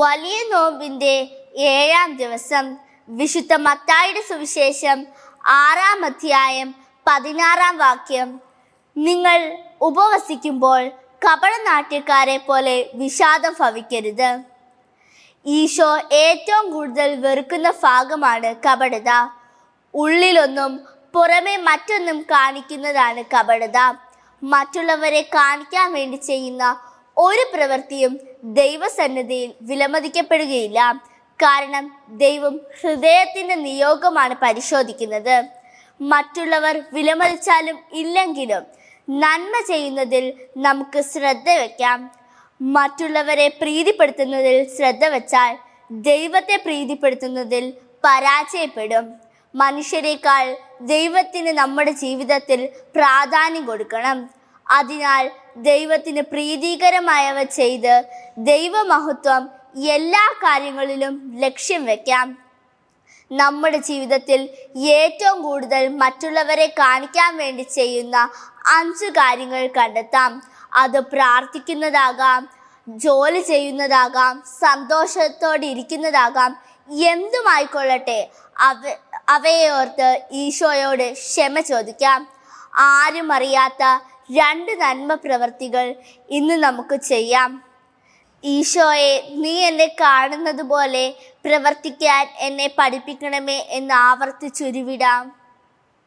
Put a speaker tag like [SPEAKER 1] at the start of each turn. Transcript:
[SPEAKER 1] വലിയ നോമ്പിന്റെ ഏഴാം ദിവസം വിശുദ്ധ മത്തായുടെ സുവിശേഷം ആറാം അധ്യായം പതിനാറാം വാക്യം. നിങ്ങൾ ഉപവസിക്കുമ്പോൾ കപടനാട്യക്കാരെ പോലെ വിഷാദം ഭവിക്കരുത്. ഈശോ ഏറ്റവും കൂടുതൽ വെറുക്കുന്ന ഭാഗമാണ് കപടത. ഉള്ളിലൊന്നും പുറമെ മറ്റൊന്നും കാണിക്കുന്നതാണ് കപടത. മറ്റുള്ളവരെ കാണിക്കാൻ വേണ്ടി ചെയ്യുന്ന ഒരു പ്രവൃത്തിയും ദൈവസന്നിധിയിൽ വിലമതിക്കപ്പെടുകയില്ല. കാരണം ദൈവം ഹൃദയത്തിന്റെ നിയോഗമാണ് പരിശോധിക്കുന്നത്. മറ്റുള്ളവർ വിലമതിച്ചാലും ഇല്ലെങ്കിലും നന്മ ചെയ്യുന്നതിൽ നമുക്ക് ശ്രദ്ധ വയ്ക്കാം മറ്റുള്ളവരെ പ്രീതിപ്പെടുത്തുന്നതിൽ ശ്രദ്ധ വച്ചാൽ ദൈവത്തെ പ്രീതിപ്പെടുത്തുന്നതിൽ പരാജയപ്പെടും. മനുഷ്യരെക്കാൾ ദൈവത്തിന് നമ്മുടെ ജീവിതത്തിൽ പ്രാധാന്യം കൊടുക്കണം. അതിനാൽ ദൈവത്തിന് പ്രീതികരമായവ ചെയ്ത് ദൈവമഹത്വം എല്ലാ കാര്യങ്ങളിലും ലക്ഷ്യം വയ്ക്കാം നമ്മുടെ ജീവിതത്തിൽ ഏറ്റവും കൂടുതൽ മറ്റുള്ളവരെ കാണിക്കാൻ വേണ്ടി ചെയ്യുന്ന അഞ്ച് കാര്യങ്ങൾ കണ്ടെത്താം. അത് പ്രാർത്ഥിക്കുന്നതാകാം ജോലി ചെയ്യുന്നതാകാം സന്തോഷത്തോടെ ഇരിക്കുന്നതാകാം എന്തുമായിക്കൊള്ളട്ടെ അവ അവയെ ഓർത്ത് ഈശോയോട് ക്ഷമ ചോദിക്കാം. ആരും അറിയാത്ത രണ്ട് നന്മ പ്രവർത്തികൾ ഇന്ന് നമുക്ക് ചെയ്യാം. ഈശോയെ നീ എന്നെ കാണുന്നത് പോലെ പ്രവർത്തിക്കാൻ എന്നെ പഠിപ്പിക്കണമേ എന്ന് ആവർത്തിച്ചുരുവിടാം